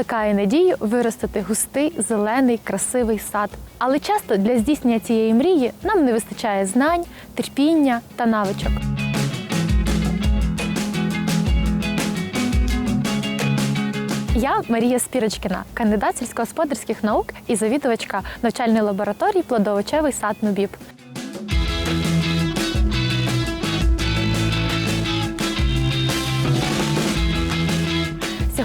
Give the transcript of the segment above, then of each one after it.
Плекає надію виростити густий, зелений, красивий сад. Але часто для здійснення цієї мрії нам не вистачає знань, терпіння та навичок. Я Марія Спірочкіна, кандидат сільськогосподарських наук і завідувачка навчальної лабораторії плодовочевий сад Нубіб.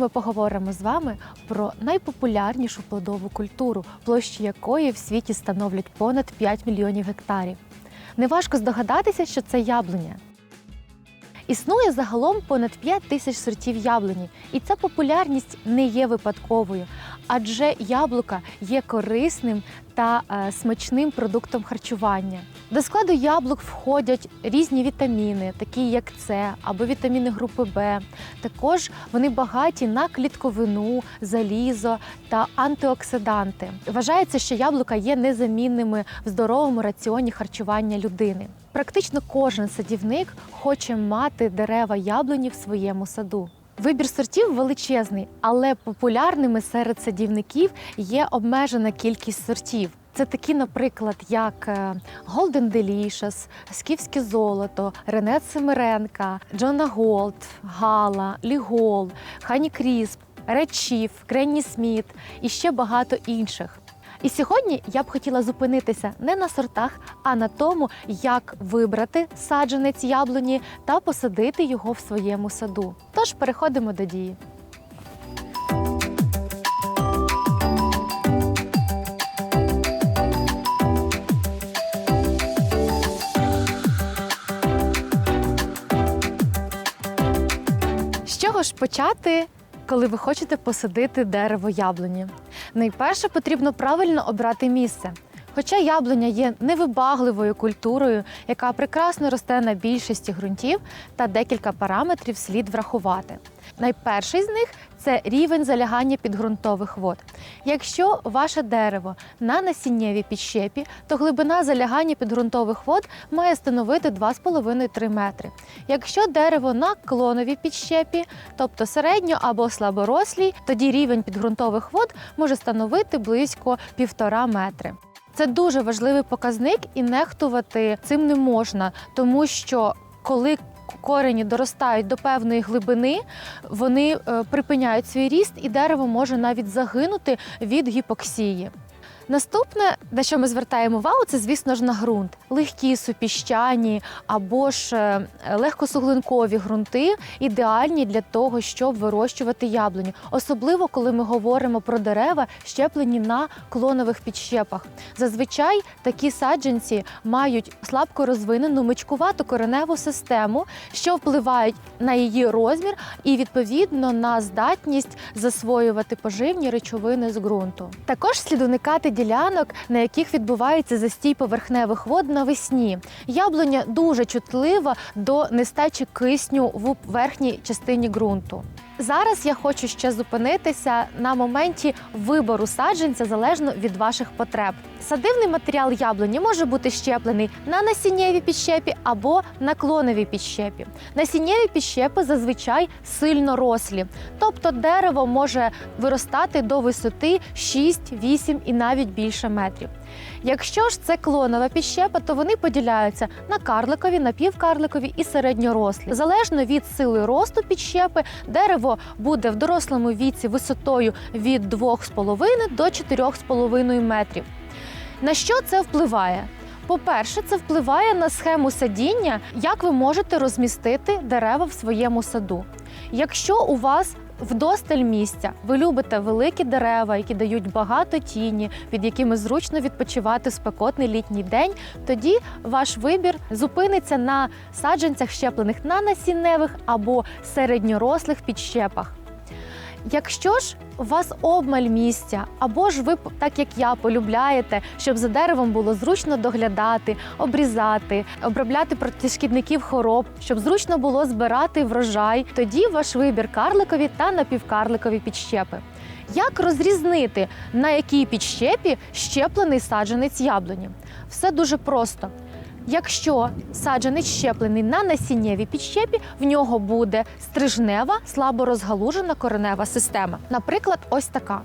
Ми поговоримо з вами про найпопулярнішу плодову культуру, площі якої в світі становлять понад 5 мільйонів гектарів. Неважко здогадатися, що це яблуня. Існує загалом понад 5 тисяч сортів яблуні, і ця популярність не є випадковою, адже яблука є корисним та е, смачним продуктом харчування. До складу яблук входять різні вітаміни, такі як С або вітаміни групи Б. Також вони багаті на клітковину, залізо та антиоксиданти. Вважається, що яблука є незамінними в здоровому раціоні харчування людини. Практично кожен садівник хоче мати дерева яблуні в своєму саду. Вибір сортів величезний, але популярними серед садівників є обмежена кількість сортів. Це такі, наприклад, як е, Golden Delicious, Скіфське золото, Ренет Семиренка, Джона Голд, Гала, Лігол, Хані Крісп, Ред Чіф, Гренні Сміт і ще багато інших. І сьогодні я б хотіла зупинитися не на сортах, а на тому, як вибрати саджанець яблуні та посадити його в своєму саду. Тож переходимо до дії. З чого ж почати, коли ви хочете посадити дерево яблуні? Найперше потрібно правильно обрати місце. Хоча яблуня є невибагливою культурою, яка прекрасно росте на більшості ґрунтів, та декілька параметрів слід врахувати. Найперший з них це рівень залягання підґрунтових вод. Якщо ваше дерево на насіннєвій підщепі, то глибина залягання підґрунтових вод має становити 2,5-3 метри. Якщо дерево на клоновій підщепі, тобто середньо або слаборослій, тоді рівень підґрунтових вод може становити близько 1,5 метри. Це дуже важливий показник, і нехтувати цим не можна, тому що коли корені доростають до певної глибини, вони е, припиняють свій ріст, і дерево може навіть загинути від гіпоксії. Наступне, на що ми звертаємо увагу, це, звісно ж, на ґрунт. Легкі супіщані або ж е, легкосуглинкові ґрунти ідеальні для того, щоб вирощувати яблуню. Особливо, коли ми говоримо про дерева, щеплені на клонових підщепах. Зазвичай такі саджанці мають слабко розвинену мичкувату кореневу систему, що впливають на її розмір і відповідно на здатність засвоювати поживні речовини з ґрунту. Також слід уникати ділянок, на яких відбувається застій поверхневих вод навесні. Яблуня дуже чутлива до нестачі кисню в верхній частині ґрунту. Зараз я хочу ще зупинитися на моменті вибору саджанця залежно від ваших потреб. Садивний матеріал яблуні може бути щеплений на насіннєвій підщепі або на клоновій підщепі. Насіннєві підщепи зазвичай сильно рослі, тобто дерево може виростати до висоти 6, 8 і навіть більше метрів. Якщо ж це клонова підщепа, то вони поділяються на карликові, напівкарликові і середньорослі. Залежно від сили росту підщепи, дерево буде в дорослому віці висотою від 2,5 до 4,5 метрів. На що це впливає? По-перше, це впливає на схему садіння, як ви можете розмістити дерева в своєму саду. Якщо у вас вдосталь місця, ви любите великі дерева, які дають багато тіні, під якими зручно відпочивати спекотний літній день, тоді ваш вибір зупиниться на саджанцях, щеплених на насінневих або середньорослих підщепах. Якщо ж у вас обмаль місця, або ж ви, так як я, полюбляєте, щоб за деревом було зручно доглядати, обрізати, обробляти проти шкідників хвороб, щоб зручно було збирати врожай, тоді ваш вибір карликові та напівкарликові підщепи. Як розрізнити, на якій підщепі щеплений саджанець яблуні? Все дуже просто. Якщо саджанець щеплений на насіннєвій підщепі, в нього буде стрижнева, слабо розгалужена коренева система. Наприклад, ось така.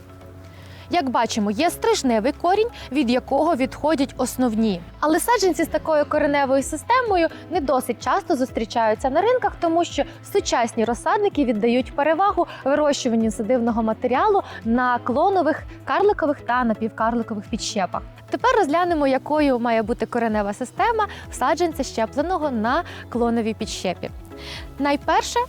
Як бачимо, є стрижневий корінь, від якого відходять основні. Але саджанці з такою кореневою системою не досить часто зустрічаються на ринках, тому що сучасні розсадники віддають перевагу вирощуванню садивного матеріалу на клонових, карликових та напівкарликових підщепах. Тепер розглянемо, якою має бути коренева система саджанця щепленого на клоновій підщепі. Найперше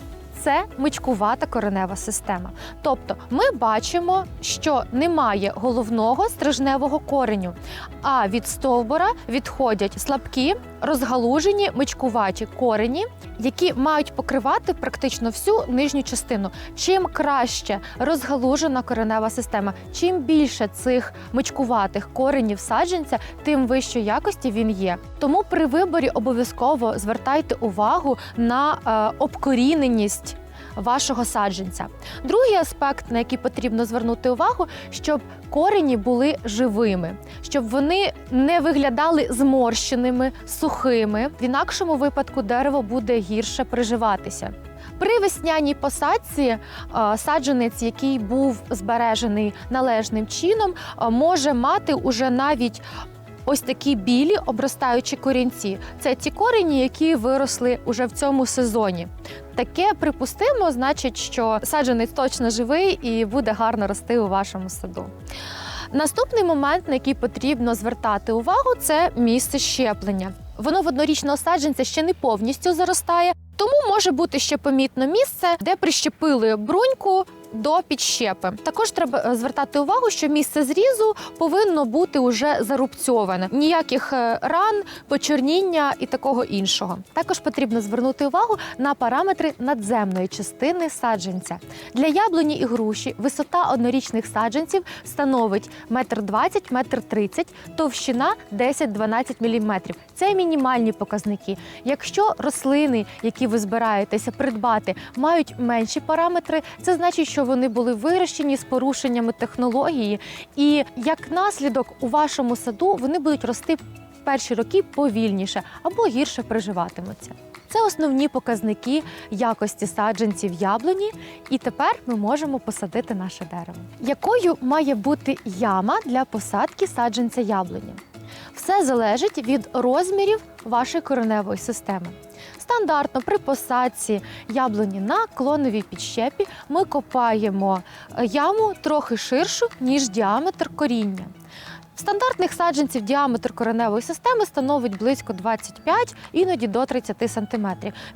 це мичкувата коренева система. Тобто ми бачимо, що немає головного стрижневого кореню, а від стовбура відходять слабкі, розгалужені мичкуваті корені, які мають покривати практично всю нижню частину. Чим краще розгалужена коренева система, чим більше цих мичкуватих коренів саджанця, тим вищої якості він є. Тому при виборі обов'язково звертайте увагу на е, обкоріненість вашого саджанця. Другий аспект, на який потрібно звернути увагу, щоб корені були живими, щоб вони не виглядали зморщеними, сухими. В інакшому випадку дерево буде гірше приживатися. При весняній посадці е, саджанець, який був збережений належним чином, е, може мати уже навіть ось такі білі обростаючі корінці. Це ті корені, які виросли уже в цьому сезоні. Таке припустимо, значить, що саджанець точно живий і буде гарно рости у вашому саду. Наступний момент, на який потрібно звертати увагу, це місце щеплення. Воно в однорічного саджанця ще не повністю заростає, тому може бути ще помітно місце, де прищепили бруньку до підщепи. Також треба е, звертати увагу, що місце зрізу повинно бути уже зарубцьоване. Ніяких е, ран, почерніння і такого іншого. Також потрібно звернути увагу на параметри надземної частини саджанця. Для яблуні і груші висота однорічних саджанців становить 1,20 м, 1,30 м, товщина 10-12 мм. Це мінімальні показники. Якщо рослини, які ви збираєтеся придбати, мають менші параметри, це значить, що вони були вирощені з порушеннями технології, і як наслідок у вашому саду вони будуть рости перші роки повільніше або гірше приживатимуться. Це основні показники якості саджанців яблуні, і тепер ми можемо посадити наше дерево. Якою має бути яма для посадки саджанця яблуні? Все залежить від розмірів вашої кореневої системи. Стандартно при посадці яблуні на клоновій підщепі ми копаємо е, яму трохи ширшу, ніж діаметр коріння. Стандартних саджанців діаметр кореневої системи становить близько 25, іноді до 30 см.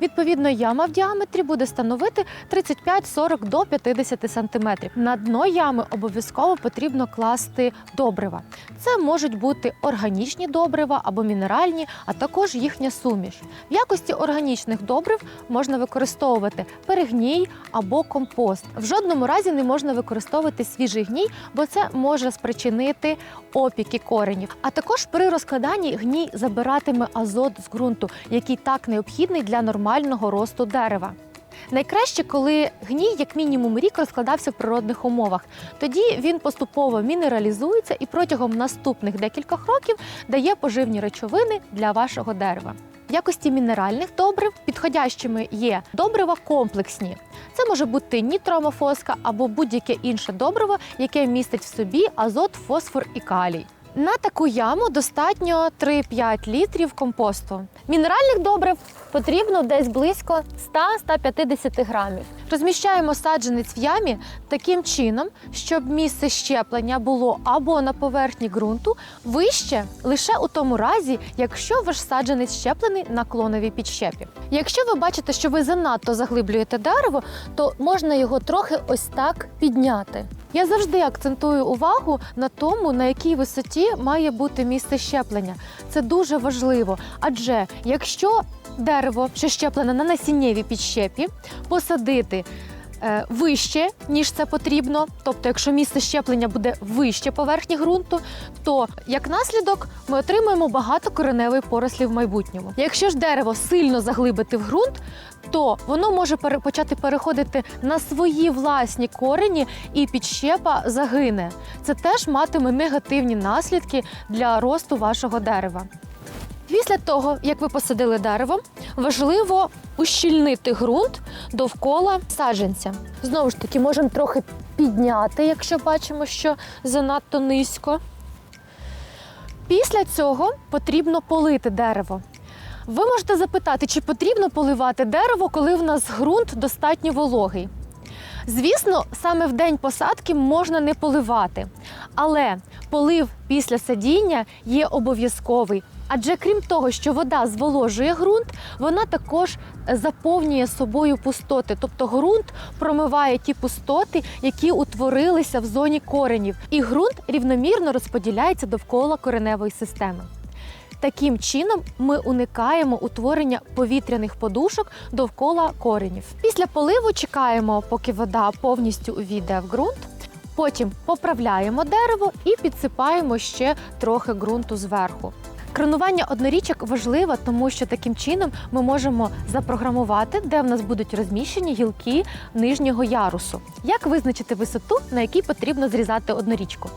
Відповідно, яма в діаметрі буде становити 35-40 до 50 см. На дно ями обов'язково потрібно класти добрива. Це можуть бути органічні добрива або мінеральні, а також їхня суміш. В якості органічних добрив можна використовувати перегній або компост. В жодному разі не можна використовувати свіжий гній, бо це може спричинити опіки коренів. А також при розкладанні гній забиратиме азот з ґрунту, який так необхідний для нормального росту дерева. Найкраще, коли гній, як мінімум, рік розкладався в природних умовах. Тоді він поступово мінералізується і протягом наступних декількох років дає поживні речовини для вашого дерева. В якості мінеральних добрив підходящими є добрива комплексні. Це може бути нітроамофоска або будь-яке інше добриво, яке містить в собі азот, фосфор і калій. На таку яму достатньо 3-5 літрів компосту. Мінеральних добрив потрібно десь близько 100-150 грамів. Розміщаємо саджанець в ямі таким чином, щоб місце щеплення було або на поверхні ґрунту, вище лише у тому разі, якщо ваш саджанець щеплений на клоновій підщепі. Якщо ви бачите, що ви занадто заглиблюєте дерево, то можна його трохи ось так підняти. Я завжди акцентую увагу на тому, на якій висоті має бути місце щеплення. Це дуже важливо, адже якщо дерево, що щеплене на насіннєвій підщепі, посадити вище, ніж це потрібно. Тобто, якщо місце щеплення буде вище поверхні ґрунту, то як наслідок ми отримаємо багато кореневої порослі в майбутньому. Якщо ж дерево сильно заглибити в ґрунт, то воно може почати переходити на свої власні корені і підщепа загине. Це теж матиме негативні наслідки для росту вашого дерева. Після того, як ви посадили дерево, важливо ущільнити ґрунт довкола саджанця. Знову ж таки, можемо трохи підняти, якщо бачимо, що занадто низько. Після цього потрібно полити дерево. Ви можете запитати, чи потрібно поливати дерево, коли в нас ґрунт достатньо вологий. Звісно, саме в день посадки можна не поливати, але полив після садіння є обов'язковий. Адже крім того, що вода зволожує ґрунт, вона також заповнює собою пустоти, тобто ґрунт промиває ті пустоти, які утворилися в зоні коренів, і ґрунт рівномірно розподіляється довкола кореневої системи. Таким чином ми уникаємо утворення повітряних подушок довкола коренів. Після поливу чекаємо, поки вода повністю увійде в ґрунт. Потім поправляємо дерево і підсипаємо ще трохи ґрунту зверху. Кронування однорічок важливо, тому що таким чином ми можемо запрограмувати, де в нас будуть розміщені гілки нижнього ярусу. Як визначити висоту, на якій потрібно зрізати однорічку?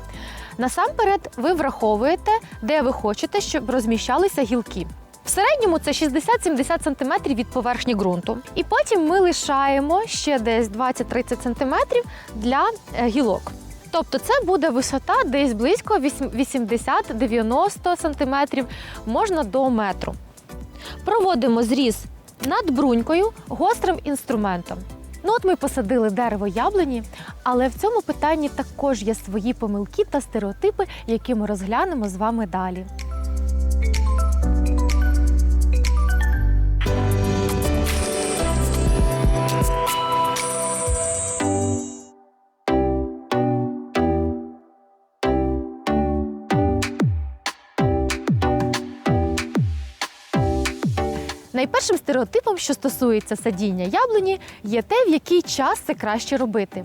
Насамперед, ви враховуєте, де ви хочете, щоб розміщалися гілки. В середньому це 60-70 см від поверхні ґрунту. І потім ми лишаємо ще десь 20-30 см для е, гілок. Тобто це буде висота десь близько 80-90 см, можна до метру. Проводимо зріз над брунькою гострим інструментом. Ну от ми посадили дерево яблуні, але в цьому питанні також є свої помилки та стереотипи, які ми розглянемо з вами далі. Найпершим стереотипом, що стосується садіння яблуні, є те, в який час це краще робити.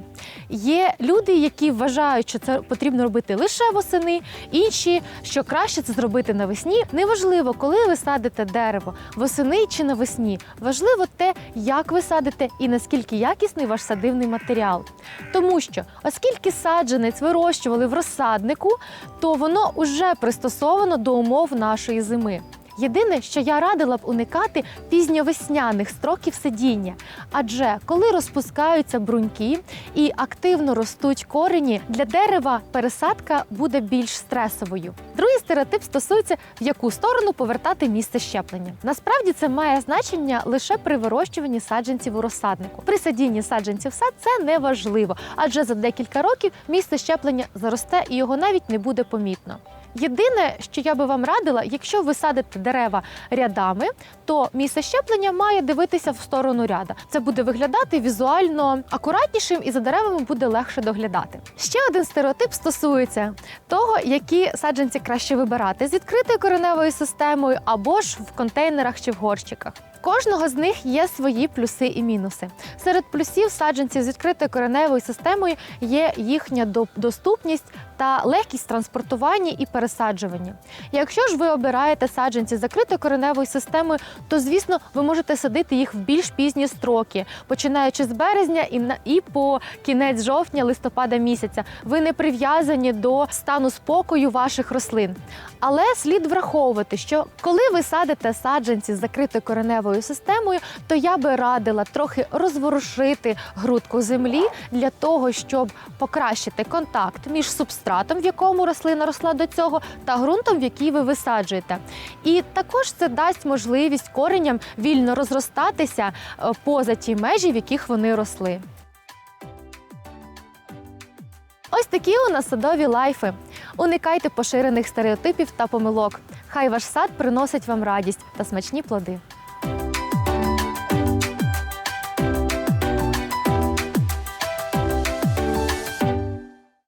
Є люди, які вважають, що це потрібно робити лише восени, інші, що краще це зробити навесні. Неважливо, коли ви садите дерево восени чи навесні. Важливо те, як ви садите і наскільки якісний ваш садивний матеріал. Тому що, оскільки саджанець вирощували в розсаднику, то воно вже пристосовано до умов нашої зими. Єдине, що я радила б уникати пізньовесняних строків сидіння, адже коли розпускаються бруньки і активно ростуть корені, для дерева пересадка буде більш стресовою. Другий стереотип стосується, в яку сторону повертати місце щеплення. Насправді це має значення лише при вирощуванні саджанців у розсаднику. При садінні саджанців сад це не важливо, адже за декілька років місце щеплення заросте і його навіть не буде помітно. Єдине, що я би вам радила, якщо ви садите дерева рядами, то місце щеплення має дивитися в сторону ряда. Це буде виглядати візуально акуратнішим і за деревами буде легше доглядати. Ще один стереотип стосується того, які саджанці краще вибирати з відкритою кореневою системою або ж в контейнерах чи в горщиках. Кожного з них є свої плюси і мінуси. Серед плюсів саджанців з відкритою кореневою системою є їхня доступність та легкість транспортування і пересаджування. Якщо ж ви обираєте саджанці з закритою кореневою системою, то звісно ви можете садити їх в більш пізні строки, починаючи з березня і по кінець жовтня, листопада місяця. Ви не прив'язані до стану спокою ваших рослин. Але слід враховувати, що коли ви садите саджанці з закритою кореневою системою, то я би радила трохи розворушити грудку землі для того, щоб покращити контакт між субстратом, в якому рослина росла до цього, та ґрунтом, в який ви висаджуєте. І також це дасть можливість кореням вільно розростатися е, поза ті межі, в яких вони росли. Ось такі у нас садові лайфи. Уникайте поширених стереотипів та помилок. Хай ваш сад приносить вам радість та смачні плоди.